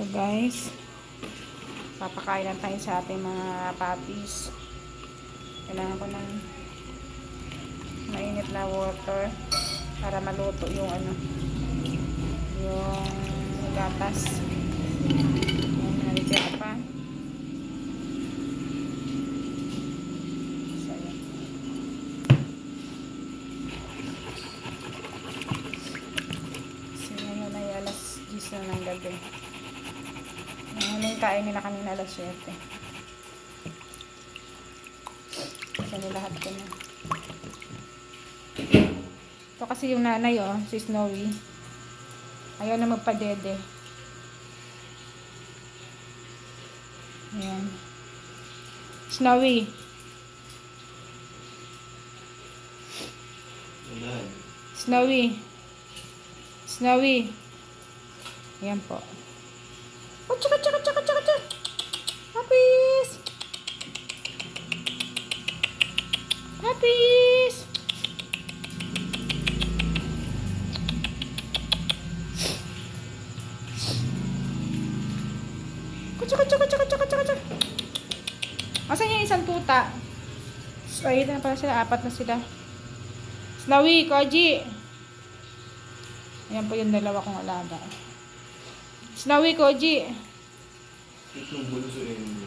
So guys, papakain lang tayo sa ating mga puppies. Kailangan ko ng mainit na water para maluto yung ano, yung gatas. Yan, nalagyan ko pa. So, yan. So, ngayon ay alas 10 na ng gabi. Ngayon yung kain nila kanina alas 7. Kasi nilahat ko na. Ito kasi yung nanay oh, si Snowy. Ayaw na magpadede. Ayan. Snowy. Ulan. Snowy. Snowy. Ayan po. Oh, tsaka, tsaka, tsaka, tsaka, tsaka. Puppies! Puppies! Tsaka, tsaka, tsaka, tsaka, tsaka, tsaka. Asan yung isang tuta? So, ayun na pala sila. Apat na sila. Snowy, Koji. Ayan po yung dalawa kong alaga. Tatlong bulso yun.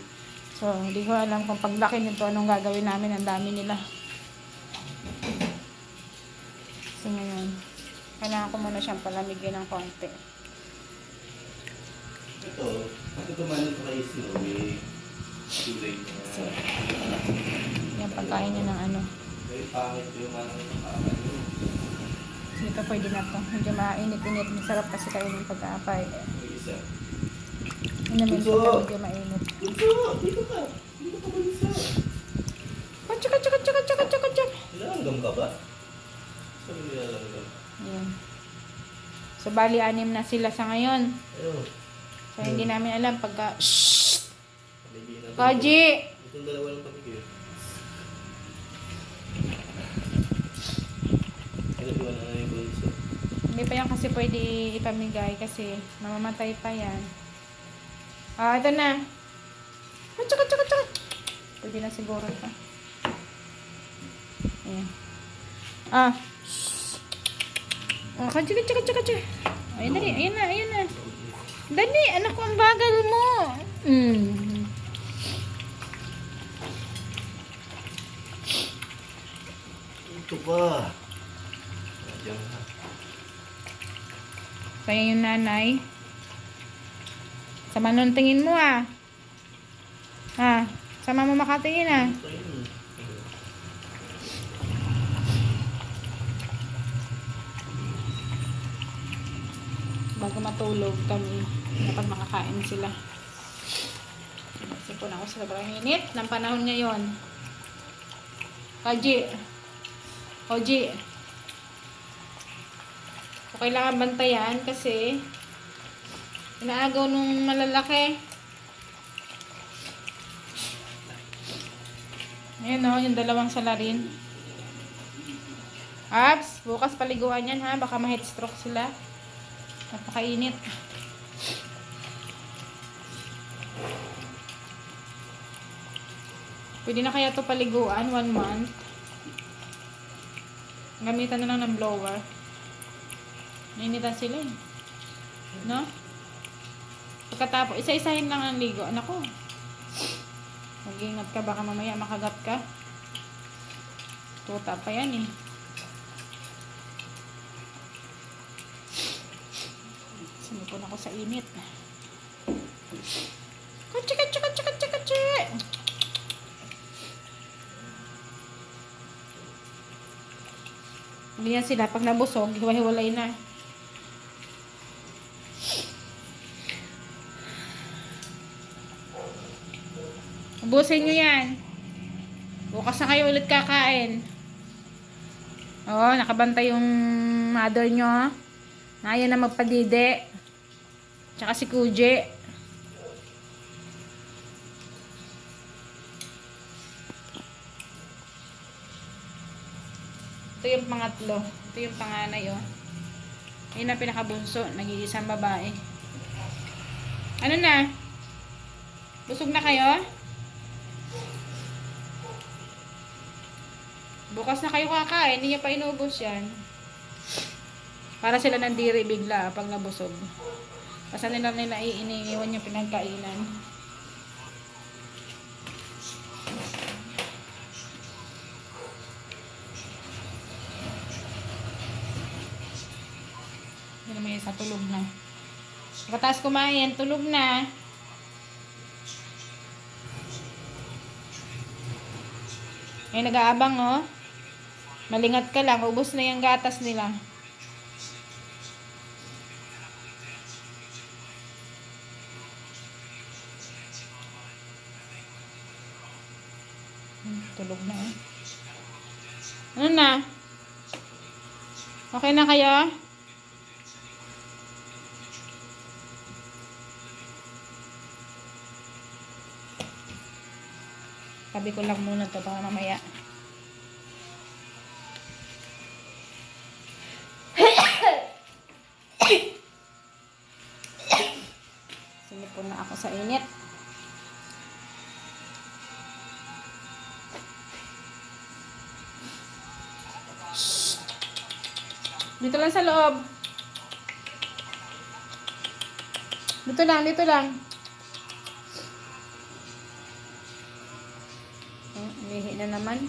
So, hindi ko alam kung paglaki nito anong gagawin namin. Ang dami nila. So, ngayon, kailangan ko muna siyang palamigin ng konti. Ito, pati tumanin ko kay Snowy. Kulay niya. So, yan, pagkain niya ng ano. Very pangit yung ano yung ano. So, ito pwede na to. Medyo mainit-init. Masarap kasi kayo ng pag-aapay. Isa. Yun naman po medyo mainit. Bunso! Dito ka! Dito ka bunso! Oh, tsaka, tsaka, tsaka, tsaka, tsaka, tsaka. Nilalanggam ka ba? Saan yung nilalanggam? Yan. So, bali, anim na sila sa ngayon. Ayun. So, hindi namin alam pagka... Shhh! Koji! Itong dalawa lang paligid. Kailan na na yung bunso? Hindi pa yan kasi pwede ipamigay kasi mamamatay pa yan. Ah, ito na. Ah, tsaka, tsaka, tsaka. Pwede na siguro ito. Ayan. Ah. Oh, tsaka, tsaka, tsaka, tsaka. Ayun, dali. Ayun na, ayun na. Dali, anak ko, ang bagal mo. Mm. Ito pa. Diyan ka. Kaya yung nanay. Sama nun tingin mo ah. Ha? Sama mo makatingin ah. Bago matulog kami dapat makakain sila sipon ako sa sobrang init ng panahon ngayon Kaji Oji so, kailangan bantayan kasi inaagaw nung malalaki ayan o yung dalawang salarin Abs, bukas paliguan yan ha baka ma-heat stroke sila Napakainit. Pwede na kaya to paliguan, one month. Gamitan na lang ng blower. Nainitan sila eh. No? Pagkatapos, isa-isahin lang ang ligo. Anak. Mag-ingat ka, baka mamaya makagat ka. Tuta pa yan eh. Sinipon ako sa init. Kutsi, kutsi, kutsi, kutsi, kutsi. Ganyan sila. Pag nabusog, hiwa-hiwalay na. Ubusin nyo yan. Bukas na kayo ulit kakain. Oo, nakabantay yung mother nyo. Na ayaw na magpadide. Tsaka si Kuje. Ito yung pangatlo. Ito yung panganay, oh. Yun ang pinakabunso. Nag-iisang babae. Ano na? Busog na kayo? Bukas na kayo kakain, hindi niya pa inubos yan. Para sila nandiri bigla pag nabusog. Basta nila nila iniiwan yung pinagkainan. Hindi naman isa tulog na. Pagkatapos kumain, tulog na. Eh, nag-aabang, oh. Malingat ka lang, ubos na yung gatas nila. Hmm, tulog na, eh. Ano na? Okay na kayo? Sabi ko lang muna to baka mamaya. Sa init. Dito lang sa loob. Dito lang, dito lang. Oh, Lihi na naman.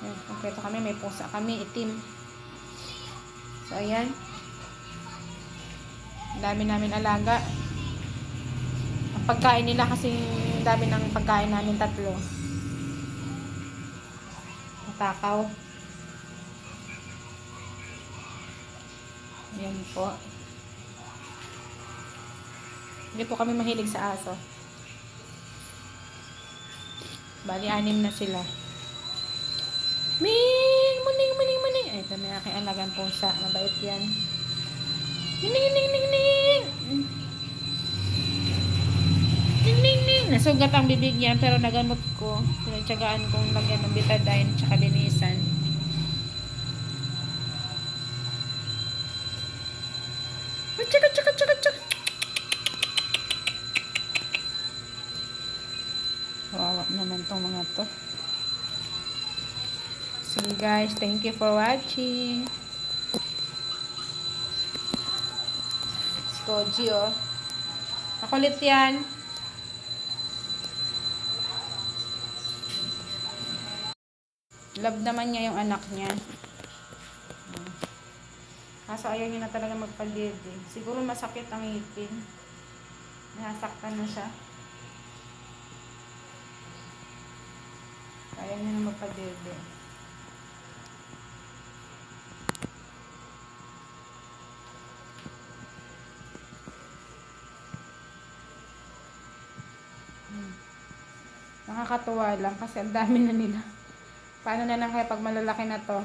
Ayan, kompleto kami. May pusa kami, itim. So, ayan. Ang dami namin alaga. Pagkain nila kasi dami ng pagkain namin tatlo. Matakaw. Ayan po. Hindi po kami mahilig sa aso. Bali, anim na sila. Ming! Muning, muning, muning! Ito may aking alagang pusa. Mabait yan. Ning, ning, ning, Nasugat ang bibig niya, pero nagamot ko. Pinagtsagaan kong lagyan ng betadine tsaka linisan. Tsaka, tsaka, tsaka, tsaka! Kawawa naman tong mga to. Sige guys, thank you for watching. Si Koji oh. Makulit yan. Love naman niya yung anak niya. Kaso ayaw niya na talaga magpalid eh. Siguro masakit ang ngipin. Nasaktan na siya. Ayaw niya na magpadede. Hmm. Nakakatuwa lang kasi ang dami na nila. Paano na lang kaya pag malalaki na to?